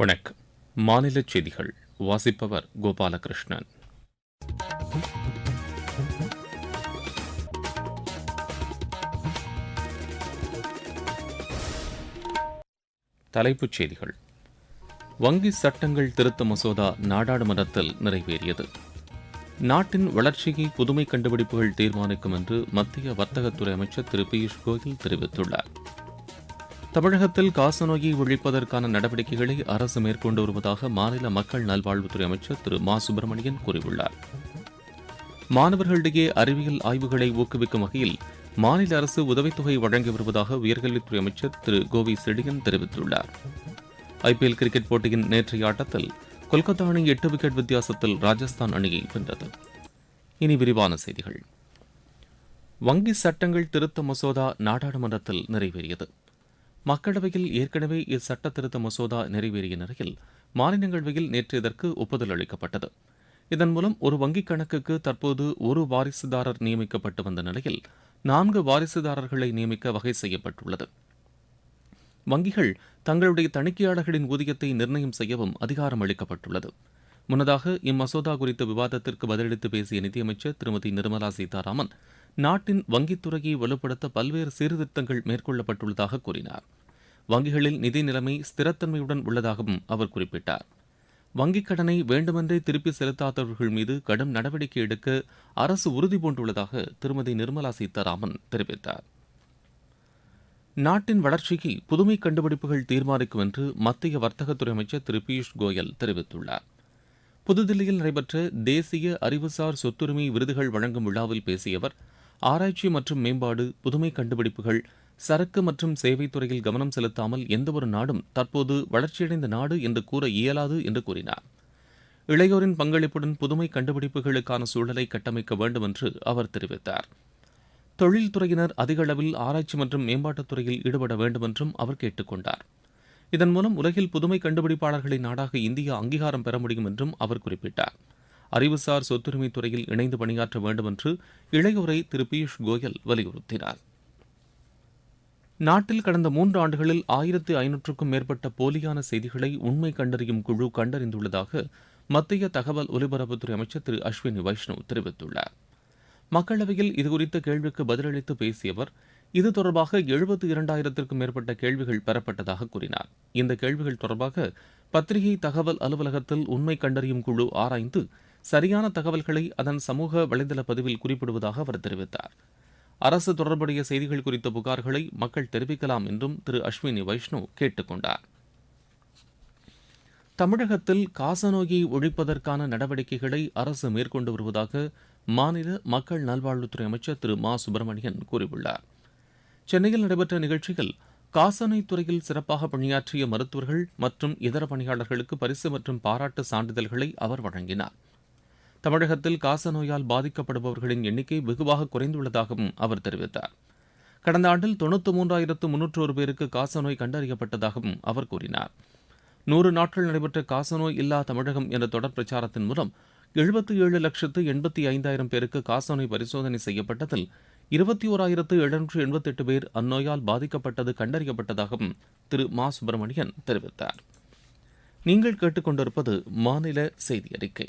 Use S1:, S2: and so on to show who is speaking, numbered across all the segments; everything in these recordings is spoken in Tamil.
S1: வணக்கம் மாநில செய்திகள் வாசிப்பவர் கோபாலகிருஷ்ணன் தலைப்புச் செய்திகள் வங்கி சட்டங்கள் திருத்த மசோதா நாடாளுமன்றத்தில் நிறைவேறியது நாட்டின் வளர்ச்சியை புதுமை கண்டுபிடிப்புகள் தீர்மானிக்கும் என்று மத்திய வர்த்தகத்துறை அமைச்சர் திரு பியூஷ் கோயல் தெரிவித்துள்ளார் தமிழகத்தில் காசநோயை ஒழிப்பதற்கான நடவடிக்கைகளை அரசு மேற்கொண்டு வருவதாக மாநில மக்கள் நல்வாழ்வுத்துறை அமைச்சர் திரு மா சுப்பிரமணியன் கூறியுள்ளார் மாணவர்களிடையே அறிவியல் ஆய்வுகளை ஊக்குவிக்கும் வகையில் மாநில அரசு உதவித்தொகை வழங்கி வருவதாக உயர்கல்வித்துறை அமைச்சர் திரு கோவி செடியன் தெரிவித்துள்ளார் ஐபிஎல் கிரிக்கெட் போட்டியின் நேற்றைய ஆட்டத்தில் கொல்கத்தா அணி எட்டு விக்கெட் வித்தியாசத்தில் ராஜஸ்தான் அணியை வென்றது இனி விரிவான செய்திகள் வங்கி சட்டங்கள் திருத்த மசோதா நாடாளுமன்றத்தில் நிறைவேறியது மக்களவையில் ஏற்கனவே இச்சட்ட திருத்த மசோதா நிறைவேறிய நிலையில் மாநிலங்களவையில் நேற்று இதற்கு ஒப்புதல் அளிக்கப்பட்டது இதன் மூலம் ஒரு வங்கிக் கணக்குக்கு தற்போது ஒரு வாரிசுதாரர் நியமிக்கப்பட்டு வந்த நிலையில் நான்கு வாரிசுதாரர்களை நியமிக்க வகை செய்யப்பட்டுள்ளது வங்கிகள் தங்களுடைய தணிக்கையாளர்களின் ஊதியத்தை நிர்ணயம் செய்யவும் அதிகாரம் அளிக்கப்பட்டுள்ளது முன்னதாக இம்மசோதா குறித்த விவாதத்திற்கு பதிலளித்து பேசிய நிதியமைச்சர் திருமதி நிர்மலா சீதாராமன் நாட்டின் வங்கித்துறையை வலுப்படுத்த பல்வேறு சீர்திருத்தங்கள் மேற்கொள்ளப்பட்டுள்ளதாக கூறினார் வங்கிகளில் நிதி நிலைமை ஸ்திரத்தன்மையுடன் உள்ளதாகவும் அவர் குறிப்பிட்டார் வங்கிக் கடனை வேண்டுமென்றே திருப்பி செலுத்தாதவர்கள் மீது கடும் நடவடிக்கை எடுக்க அரசு உறுதி பூண்டுள்ளதாக திருமதி நிர்மலா சீதாராமன் தெரிவித்தார் நாட்டின் வளர்ச்சிக்கு புதுமை கண்டுபிடிப்புகள் தீர்மானிக்கும் என்று மத்திய வர்த்தகத்துறை அமைச்சர் திரு பியூஷ் கோயல் தெரிவித்துள்ளார் புதுதில்லியில் நடைபெற்ற தேசிய அறிவுசார் சொத்துரிமை விருதுகள் வழங்கும் விழாவில் பேசிய அவர் ஆராய்ச்சி மற்றும் மேம்பாடு புதுமை கண்டுபிடிப்புகள் சரக்கு மற்றும் சேவை துறையில் கவனம் செலுத்தாமல் எந்தவொரு நாடும் தற்போது வளர்ச்சியடைந்த நாடு என்று கூற இயலாது என்று கூறினார் இளையோரின் பங்களிப்புடன் புதுமை கண்டுபிடிப்புகளுக்கான சூழலை கட்டமைக்க வேண்டும் என்று அவர் தெரிவித்தார் தொழில்துறையினர் அதிக அளவில் ஆராய்ச்சி மற்றும் மேம்பாட்டுத் துறையில் ஈடுபட வேண்டும் என்றும் அவர் கேட்டுக்கொண்டார் இதன் மூலம் உலகில் புதுமை கண்டுபிடிப்பாளர்களின் நாடாக இந்தியா அங்கீகாரம் பெற முடியும் என்றும் அவர் குறிப்பிட்டார் அறிவுசார் சொத்துரிமை துறையில் இணைந்து பணியாற்ற வேண்டும் என்று இளையோரை திரு பியூஷ் கோயல் வலியுறுத்தினார் நாட்டில் கடந்த மூன்று ஆண்டுகளில் ஆயிரத்து ஐநூற்றுக்கும் மேற்பட்ட போலியான செய்திகளை உண்மை கண்டறியும் குழு கண்டறிந்துள்ளதாக மத்திய தகவல் ஒலிபரப்புத்துறை அமைச்சர் திரு அஸ்வினி வைஷ்ணவ் தெரிவித்துள்ளார் மக்களவையில் இதுகுறித்த கேள்விக்கு பதிலளித்து பேசிய அவர் இது தொடர்பாக எழுபத்து இரண்டாயிரத்திற்கும் மேற்பட்ட கேள்விகள் பெறப்பட்டதாக கூறினார் இந்த கேள்விகள் தொடர்பாக பத்திரிகை தகவல் அலுவலகத்தில் உண்மை கண்டறியும் குழு ஆராய்ந்து சரியான தகவல்களை அதன் சமூக வலைதள பதிவில் குறிப்பிடுவதாக அவர் தெரிவித்தார் அரசு தொடர்புடைய செய்திகள் குறித்த புகார்களை மக்கள் தெரிவிக்கலாம் என்றும் திரு அஸ்வினி வைஷ்ணு கேட்டுக் கொண்டார் தமிழகத்தில் காசநோயை ஒழிப்பதற்கான நடவடிக்கைகளை அரசு மேற்கொண்டு வருவதாக மாநில மக்கள் நல்வாழ்வுத்துறை அமைச்சர் திரு மா சுப்பிரமணியன் கூறியுள்ளார் சென்னையில் நடைபெற்ற நிகழ்ச்சியில் காசநோய் துறையில் சிறப்பாக பணியாற்றிய மருத்துவர்கள் மற்றும் இதர பணியாளர்களுக்கு பரிசு மற்றும் பாராட்டு சான்றிதழ்களை அவர் வழங்கினார் தமிழகத்தில் காசநோயால் பாதிக்கப்படுபவர்களின் எண்ணிக்கை வெகுவாக குறைந்துள்ளதாகவும் அவர் தெரிவித்தார் கடந்த ஆண்டில் தொண்ணூற்று மூன்றாயிரத்து ஒரு பேருக்கு காசநோய் கண்டறியப்பட்டதாகவும் அவர் கூறினார் நூறு நாட்கள் நடைபெற்ற காசநோய் இல்லா தமிழகம் என்ற தொடர் பிரச்சாரத்தின் மூலம் எழுபத்தி ஏழு லட்சத்து எண்பத்தி ஐந்தாயிரம் பேருக்கு காசநோய் பரிசோதனை செய்யப்பட்டதில் இருபத்தி ஓராயிரத்து எழுநூற்று எண்பத்தெட்டு பேர் அந்நோயால் பாதிக்கப்பட்டது கண்டறியப்பட்டதாகவும் திரு மா சுப்பிரமணியன் தெரிவித்தார் நீங்கள் கேட்டுக்கொண்டிருப்பது மாநில செய்தி அறிக்கை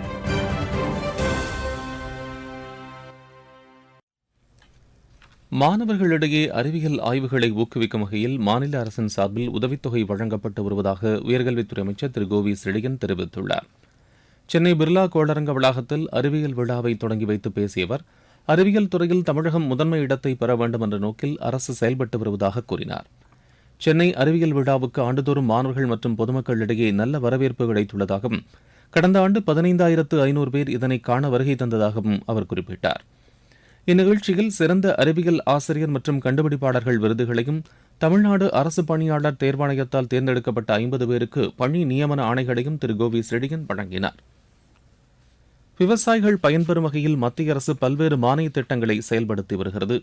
S1: மாணவர்களிடையே அறிவியல் ஆய்வுகளை ஊக்குவிக்கும் வகையில் மாநில அரசின் சார்பில் உதவித்தொகை வழங்கப்பட்டு வருவதாக உயர்கல்வித்துறை அமைச்சர் திரு கோவி செழியன் தெரிவித்துள்ளார் சென்னை பிர்லா கோளரங்க வளாகத்தில் அறிவியல் விழாவை தொடங்கி வைத்து பேசிய அவர் அறிவியல் துறையில் தமிழகம் முதன்மை இடத்தை பெற வேண்டும் என்ற நோக்கில் அரசு செயல்பட்டு வருவதாக கூறினார் சென்னை அறிவியல் விழாவுக்கு ஆண்டுதோறும் மாணவர்கள் மற்றும் பொதுமக்களிடையே நல்ல வரவேற்பு கிடைத்துள்ளதாகவும் கடந்த ஆண்டு பதினைந்தாயிரத்து ஐநூறு பேர் இதனை காண வருகை தந்ததாகவும் அவர் குறிப்பிட்டார் இந்நிகழ்ச்சியில் சிறந்த அறிவியல் ஆசிரியர் மற்றும் கண்டுபிடிப்பாளர்கள் விருதுகளையும் தமிழ்நாடு அரசு பணியாளர் தேர்வாணையத்தால் தேர்ந்தெடுக்கப்பட்ட ஐம்பது பேருக்கு பணி நியமன ஆணைகளையும் திரு கோவி செடியன் வழங்கினார் விவசாயிகள் பயன்பெறும் வகையில் மத்திய அரசு பல்வேறு மானிய திட்டங்களை செயல்படுத்தி வருகிறது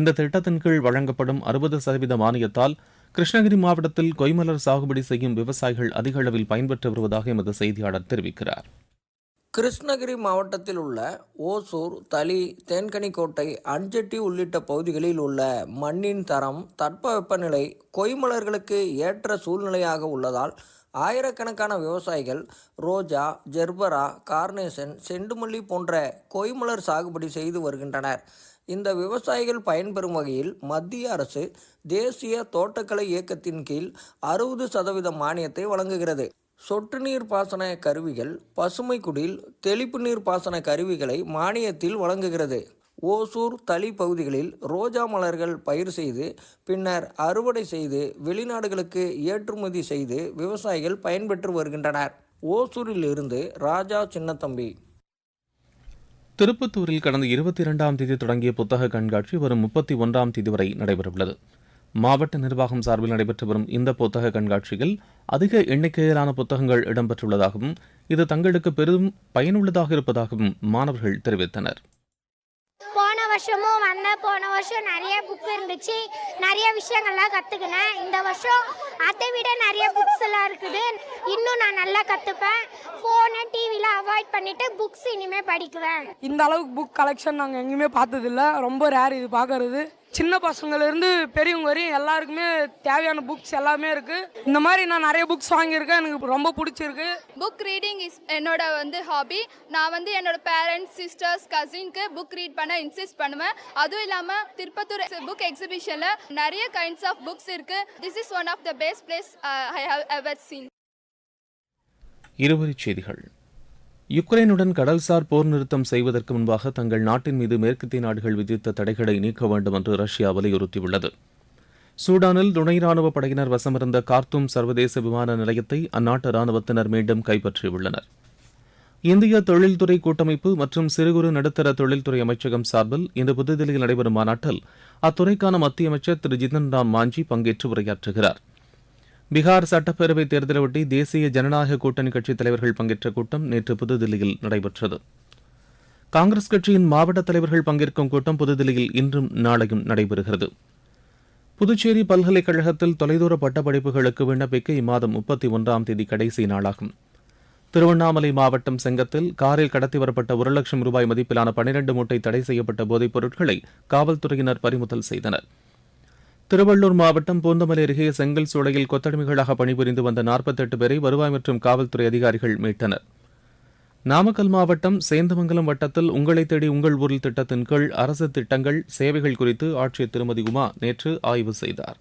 S1: இந்த திட்டத்தின் கீழ் வழங்கப்படும் அறுபது சதவீத மானியத்தால் கிருஷ்ணகிரி மாவட்டத்தில் கொய்மலர் சாகுபடி செய்யும் விவசாயிகள் அதிக அளவில் பயன்பெற்று வருவதாக எமது செய்தியாளர் தெரிவிக்கிறார்
S2: கிருஷ்ணகிரி மாவட்டத்தில் உள்ள ஓசூர் தளி தேன்கனிக்கோட்டை அஞ்சட்டி உள்ளிட்ட பகுதிகளில் உள்ள மண்ணின் தரம் தட்பவெப்பநிலை கொய்மலர்களுக்கு ஏற்ற சூழ்நிலையாக உள்ளதால் ஆயிரக்கணக்கான விவசாயிகள் ரோஜா ஜெர்பரா கார்னேசன் செண்டுமல்லி போன்ற கொய்மலர் சாகுபடி செய்து வருகின்றனர் இந்த விவசாயிகள் பயன்பெறும் வகையில் மத்திய அரசு தேசிய தோட்டக்கலை இயக்கத்தின் கீழ் அறுபது சதவீத மானியத்தை வழங்குகிறது சொட்டு நீர் பாசன கருவிகள் பசுமை குடில் தெளிப்பு நீர் பாசன கருவிகளை மானியத்தில் வழங்குகிறது ஓசூர் தளி பகுதிகளில் ரோஜா மலர்கள் பயிர் செய்து பின்னர் அறுவடை செய்து வெளிநாடுகளுக்கு ஏற்றுமதி செய்து விவசாயிகள் பயன்பெற்று வருகின்றனர் ஓசூரிலிருந்து ராஜா சின்னத்தம்பி
S1: திருப்பத்தூரில் கடந்த இருபத்தி இரண்டாம் தேதி தொடங்கிய புத்தக கண்காட்சி வரும் முப்பத்தி ஒன்றாம் தேதி வரை நடைபெறவுள்ளது மாவட்ட நிர்வாகம் சார்பில் நடைபெற்று வரும் இந்த புத்தக கண்காட்சியில் அதிக எண்ணிக்கையிலான புத்தகங்கள் இடம்பெற்றுள்ளதாகவும் இது தங்களுக்கு பெரும் பயனுள்ளதாக இருப்பதாகவும் மாணவர்கள் தெரிவித்தனர்
S3: போன வருஷமும் வந்த போன வருஷம் நிறைய புக் இருந்துச்சு நிறைய விஷயங்கள்லாம் கற்றுக்கினேன் இந்த வருஷம் அதை விட நிறைய புக்ஸ் எல்லாம் இருக்குது இன்னும் நான் நல்லா கற்றுப்பேன் ஃபோனை டிவியில் அவாய்ட் பண்ணிவிட்டு புக்ஸ் இனிமேல் படிக்குவேன்
S4: இந்த அளவுக்கு புக் கலெக்ஷன் நாங்கள் எங்கேயுமே பார்த்ததில்ல ரொம்ப ரேர் இது பார்க்கறது சின்ன பசங்கள்லேருந்து பெரியவங்க வரையும் எல்லாருக்குமே தேவையான புக்ஸ் எல்லாமே இருக்குது இந்த மாதிரி நான் நிறைய புக்ஸ் வாங்கியிருக்கேன் எனக்கு ரொம்ப பிடிச்சிருக்கு
S5: புக் ரீடிங் இஸ் என்னோட வந்து ஹாபி நான் வந்து என்னோட பேரண்ட்ஸ் சிஸ்டர்ஸ் கசின்க்கு புக் ரீட் பண்ண இன்சிஸ்ட் பண்ணுவேன் அதுவும் இல்லாமல் திருப்பத்தூர் புக் எக்ஸிபிஷனில் நிறைய கைண்ட்ஸ் ஆஃப் புக்ஸ் இருக்குது this is one of the best place I have ever seen
S1: இருவரி செய்திகள் யுக்ரைனுடன் கடல்சார் போர் நிறுத்தம் செய்வதற்கு முன்பாக தங்கள் நாட்டின் மீது மேற்கத்திய நாடுகள் விதித்த தடைகளை நீக்க வேண்டும் என்று ரஷ்யா வலியுறுத்தியுள்ளது சூடானில் துணை ராணுவ படையினர் வசமிருந்த கார்த்தும் சர்வதேச விமான நிலையத்தை அந்நாட்டு ராணுவத்தினர் மீண்டும் கைப்பற்றியுள்ளனர் இந்திய தொழில்துறை கூட்டமைப்பு மற்றும் சிறு குறு நடுத்தர தொழில்துறை அமைச்சகம் சார்பில் இன்று புதுதில்லியில் நடைபெறும் மாநாட்டில் அத்துறைக்கான மத்திய அமைச்சர் திரு ஜிதன் ராம் மாஞ்சி பங்கேற்று உரையாற்றுகிறாா் பீகார் சட்டப்பேரவைத் தேர்தலையொட்டி தேசிய ஜனநாயக கூட்டணி கட்சித் தலைவர்கள் பங்கேற்ற கூட்டம் நேற்று புதுதில்லியில் நடைபெற்றது காங்கிரஸ் கட்சியின் மாவட்ட தலைவர்கள் பங்கேற்கும் கூட்டம் புதுதில்லியில் இன்றும் நாளையும் நடைபெறுகிறது புதுச்சேரி பல்கலைக்கழகத்தில் தொலைதூர பட்டப்படிப்புகளுக்கு விண்ணப்பிக்க இம்மாதம் முப்பத்தி ஒன்றாம் தேதி கடைசி நாளாகும் திருவண்ணாமலை மாவட்டம் செங்கத்தில் காரில் கடத்தி வரப்பட்ட ஒரு லட்சம் ரூபாய் மதிப்பிலான பனிரெண்டு மூட்டை தடை செய்யப்பட்ட போதைப் பொருட்களை காவல்துறையினர் பறிமுதல் செய்தனா் திருவள்ளூர் மாவட்டம் பூந்தமலை அருகே செங்கல் சூளையில் கொத்தடிமைகளாக பணிபுரிந்து வந்த நாற்பத்தெட்டு பேரை வருவாய் மற்றும் காவல்துறை அதிகாரிகள் மீட்டனர் நாமக்கல் மாவட்டம் சேந்தமங்கலம் வட்டத்தில் உங்களை தேடி உங்கள் ஊரில் திட்டத்தின் கீழ் அரசு திட்டங்கள் சேவைகள் குறித்து ஆட்சியர் திருமதி உமா நேற்று ஆய்வு செய்தார்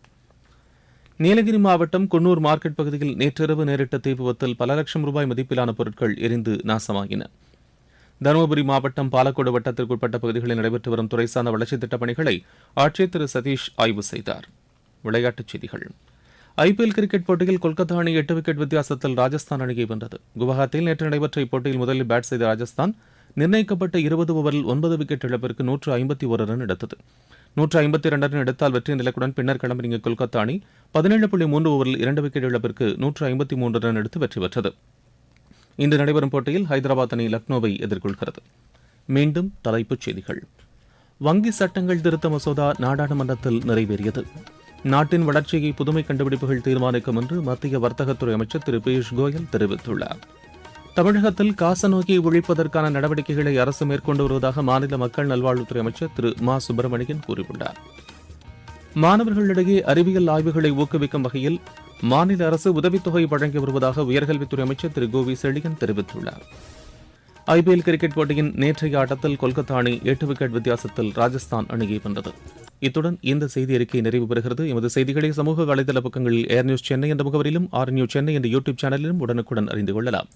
S1: நீலகிரி மாவட்டம் குன்னூர் மார்க்கெட் பகுதியில் நேற்றிரவு நேரிட்ட தீ விபத்தில் பல லட்சம் ரூபாய் மதிப்பிலான பொருட்கள் எரிந்து நாசமாகின தருமபுரி மாவட்டம் பாலக்கோடு வட்டத்திற்குட்பட்ட பகுதிகளில் நடைபெற்று வரும் துறைசார்ந்த வளர்ச்சித் திட்டப் பணிகளை ஆட்சியர் திரு சதீஷ் ஆய்வு செய்தார் விளையாட்டுச் செய்திகள் ஐபிஎல் கிரிக்கெட் போட்டியில் கொல்கத்தா அணி எட்டு விக்கெட் வித்தியாசத்தில் ராஜஸ்தான் அணியை வென்றது குவஹாத்தியில் நேற்று நடைபெற்ற இப்போட்டியில் முதலில் பேட் செய்த ராஜஸ்தான் நிர்ணயிக்கப்பட்ட இருபது ஓவரில் ஒன்பது விக்கெட் இழப்பிற்கு நூற்று ஐம்பத்தி ஒரு ரன் எடுத்தது நூற்று ஐம்பத்தி இரண்டு ரன் எடுத்தால் வெற்றி நிலக்குடன் பின்னர் கிளம்பிறங்கிய கொல்கத்தா அணி பதினேழு புள்ளி மூன்று ஓவரில் இரண்டு விக்கெட் இழப்பிற்கு நூற்று ஐம்பத்தி மூன்று ரன் எடுத்து வெற்றி பெற்றது இன்று நடைபெறும் போட்டியில் ஹைதராபாத் அணி லக்னோவை எதிர்கொள்கிறது மீண்டும் தலைப்புச் செய்திகள் வங்கி சட்டங்கள் திருத்த மசோதா நாடாளுமன்றத்தில் நிறைவேறியது நாட்டின் வளர்ச்சியை புதுமை கண்டுபிடிப்புகள் தீர்மானிக்கும் என்று மத்திய வர்த்தகத்துறை அமைச்சர் திரு பியூஷ் கோயல் தெரிவித்துள்ளார் தமிழகத்தில் காச நோயை ஒழிப்பதற்கான நடவடிக்கைகளை அரசு மேற்கொண்டு வருவதாக மாநில மக்கள் நல்வாழ்வுத்துறை அமைச்சர் திரு மா சுப்பிரமணியன் கூறியுள்ளார் மாணவர்களிடையே அறிவியல் ஆய்வுகளை ஊக்குவிக்கும் வகையில் மாநில அரசு உதவித்தொகை வழங்கி வருவதாக உயர்கல்வித்துறை அமைச்சர் திரு கோவி செழியன் தெரிவித்துள்ளார் ஐபிஎல் கிரிக்கெட் போட்டியின் நேற்றைய ஆட்டத்தில் கொல்கத்தா அணி எட்டு விக்கெட் வித்தியாசத்தில் ராஜஸ்தான் அணியை வென்றது இத்துடன் இந்த செய்தி அறிக்கை நிறைவு பெறுகிறது எமது செய்திகளை சமூக வலைதள பக்கங்களில் ஏர் நியூஸ் சென்னை என்ற முகவரிலும் ஆர் நியூஸ் சென்னை என்ற யூடியூப் சேனலிலும் உடனுக்குடன் அறிந்து கொள்ளலாம்